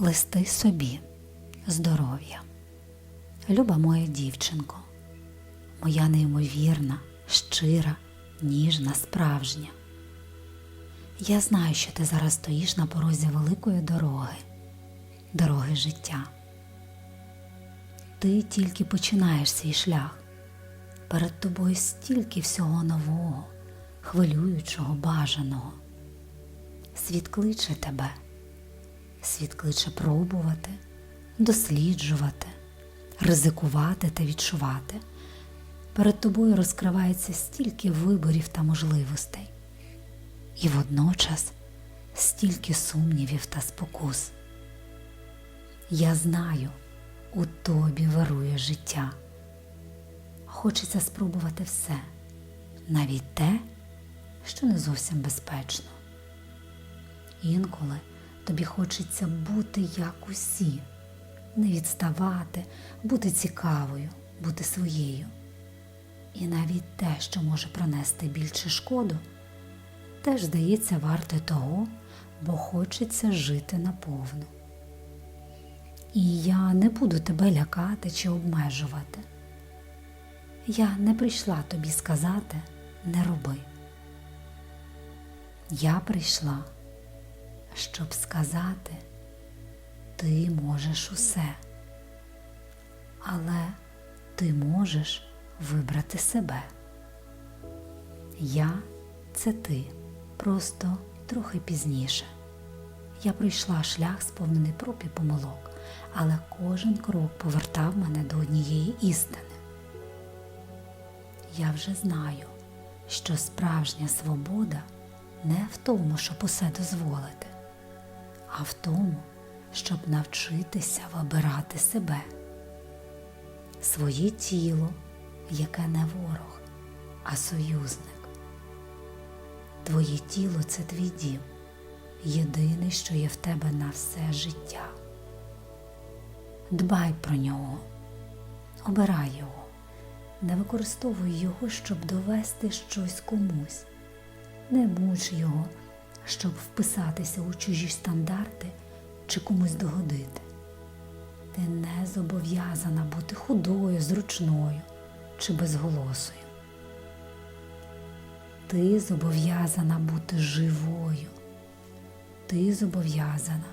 Листи собі, здоров'я. Люба моя дівчинко, моя неймовірна, щира, ніжна, справжня. Я знаю, що ти зараз стоїш на порозі великої дороги, дороги життя. Ти тільки починаєш свій шлях. Перед тобою стільки всього нового, хвилюючого, бажаного. Світ кличе тебе. Світ кличе пробувати, досліджувати, ризикувати та відчувати. Перед тобою розкривається стільки виборів та можливостей, і водночас стільки сумнівів та спокус. Я знаю, у тобі вирує життя. Хочеться спробувати все, навіть те, що не зовсім безпечно. Інколи тобі хочеться бути як усі, не відставати, бути цікавою, бути своєю. І навіть те, що може пронести більше шкоду, теж здається варте того, бо хочеться жити наповну. І я не буду тебе лякати чи обмежувати. Я не прийшла тобі сказати не роби. Я прийшла щоб сказати, ти можеш усе, але ти можеш вибрати себе. Я це ти, просто трохи пізніше. Я пройшла шлях, сповнений проб і помилок, але кожен крок повертав мене до однієї істини. Я вже знаю, що справжня свобода не в тому, щоб усе дозволити а в тому, щоб навчитися вибирати себе, своє тіло, яке не ворог, а союзник. Твоє тіло це твій дім, єдине, що є в тебе на все життя. Дбай про нього, обирай його, не використовуй його, щоб довести щось комусь, не муч його щоб вписатися у чужі стандарти чи комусь догодити. Ти не зобов'язана бути худою, зручною чи безголосою. Ти зобов'язана бути живою. Ти зобов'язана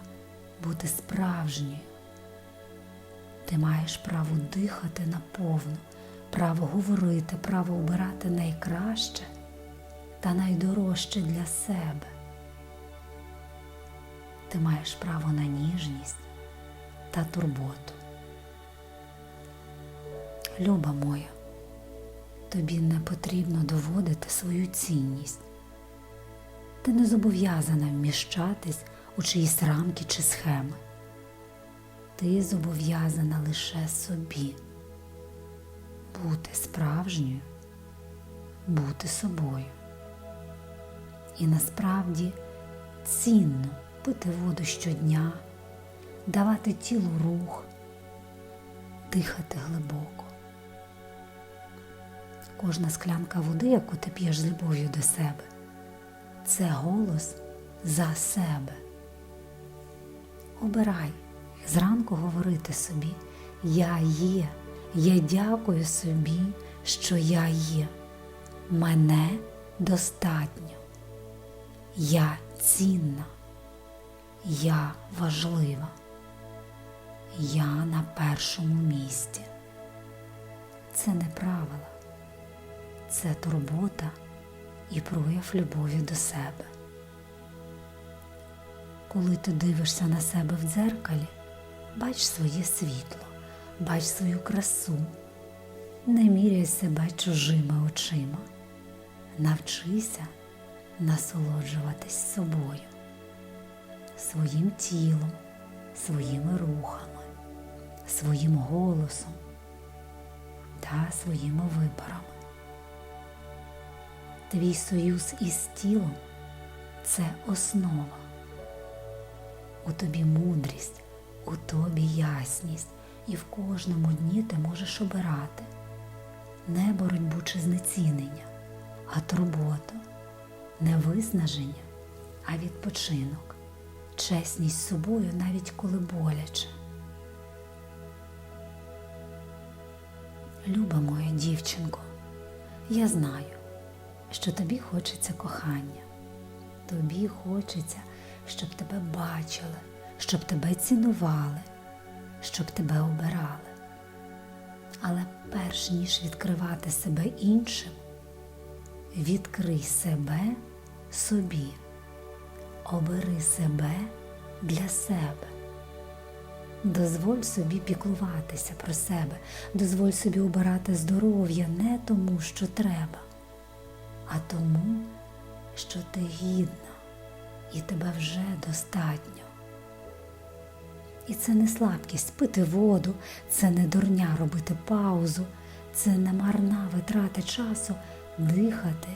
бути справжньою. Ти маєш право дихати наповну, право говорити, право обирати найкраще та найдорожче для себе ти маєш право на ніжність та турботу. Люба моя, тобі не потрібно доводити свою цінність. Ти не зобов'язана вміщатись у чиїсь рамки чи схеми. Ти зобов'язана лише собі бути справжньою, бути собою. І насправді цінно пити воду щодня, давати тілу рух, дихати глибоко. Кожна склянка води, яку ти п'єш з любов'ю до себе, це голос за себе. Обирай зранку говорити собі Я є, я дякую собі, що я є. Мене достатньо. Я цінна. Я важлива. Я на першому місці. Це не правила, це турбота і прояв любові до себе. Коли ти дивишся на себе в дзеркалі, бач своє світло, бач свою красу, не міряй себе чужими очима, навчися насолоджуватись собою своїм тілом, своїми рухами, своїм голосом та своїми виборами. Твій союз із тілом це основа. У тобі мудрість, у тобі ясність, і в кожному дні ти можеш обирати не боротьбу чи знецінення, а турботу, не виснаження, а відпочинок чесність з собою, навіть коли боляче. Люба моя дівчинко, я знаю, що тобі хочеться кохання. Тобі хочеться, щоб тебе бачили, щоб тебе цінували, щоб тебе обирали. Але перш ніж відкривати себе іншим, відкрий себе собі, обери себе для себе. Дозволь собі піклуватися про себе, дозволь собі обирати здоров'я не тому, що треба, а тому, що ти гідна і тебе вже достатньо. І це не слабкість пити воду, це не дурня робити паузу, це не марна витрата часу дихати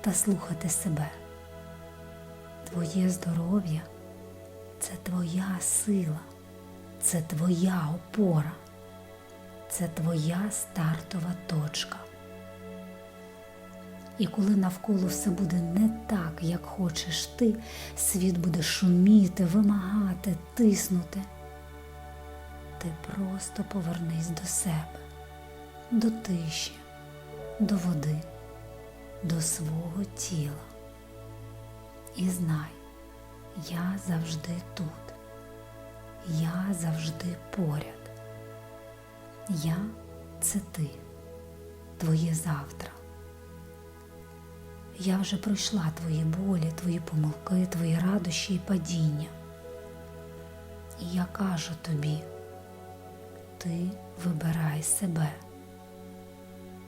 та слухати себе. Твоє здоров'я це твоя сила, це твоя опора, це твоя стартова точка. І коли навколо все буде не так, як хочеш ти, світ буде шуміти, вимагати, тиснути. Ти просто повернись до себе, до тиші, до води, до свого тіла. І знай, я завжди тут, я завжди поряд. Я це ти, твоє завтра. Я вже пройшла твої болі, твої помилки, твої радощі і падіння. І я кажу тобі, ти вибирай себе.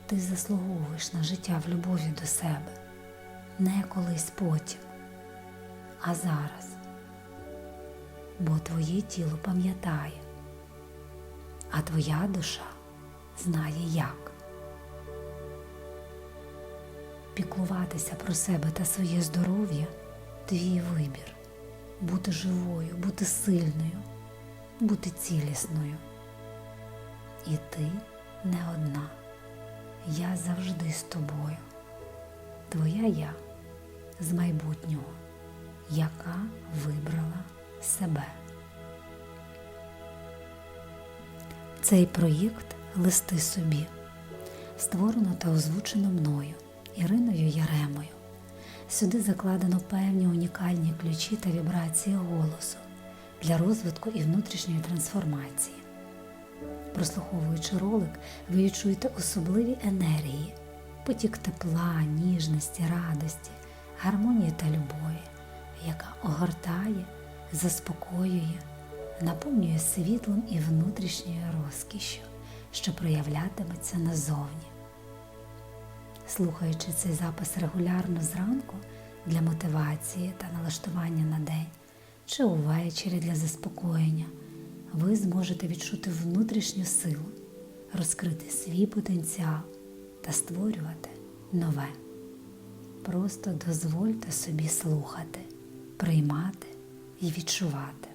Ти заслуговуєш на життя в любові до себе, не колись потім, а зараз. Бо твоє тіло пам'ятає, а твоя душа знає як. Піклуватися про себе та своє здоров'я твій вибір, бути живою, бути сильною, бути цілісною. І ти не одна. Я завжди з тобою. Твоя я з майбутнього, яка вибрала себе. Цей проєкт Листи собі створено та озвучено мною. Іриною Яремою. Сюди закладено певні унікальні ключі та вібрації голосу для розвитку і внутрішньої трансформації. Прослуховуючи ролик, ви відчуєте особливі енергії, потік тепла, ніжності, радості, гармонії та любові, яка огортає, заспокоює, наповнює світлом і внутрішньою розкішшю, що проявлятиметься назовні слухаючи цей запис регулярно зранку для мотивації та налаштування на день, чи увечері для заспокоєння, ви зможете відчути внутрішню силу, розкрити свій потенціал та створювати нове. Просто дозвольте собі слухати, приймати і відчувати.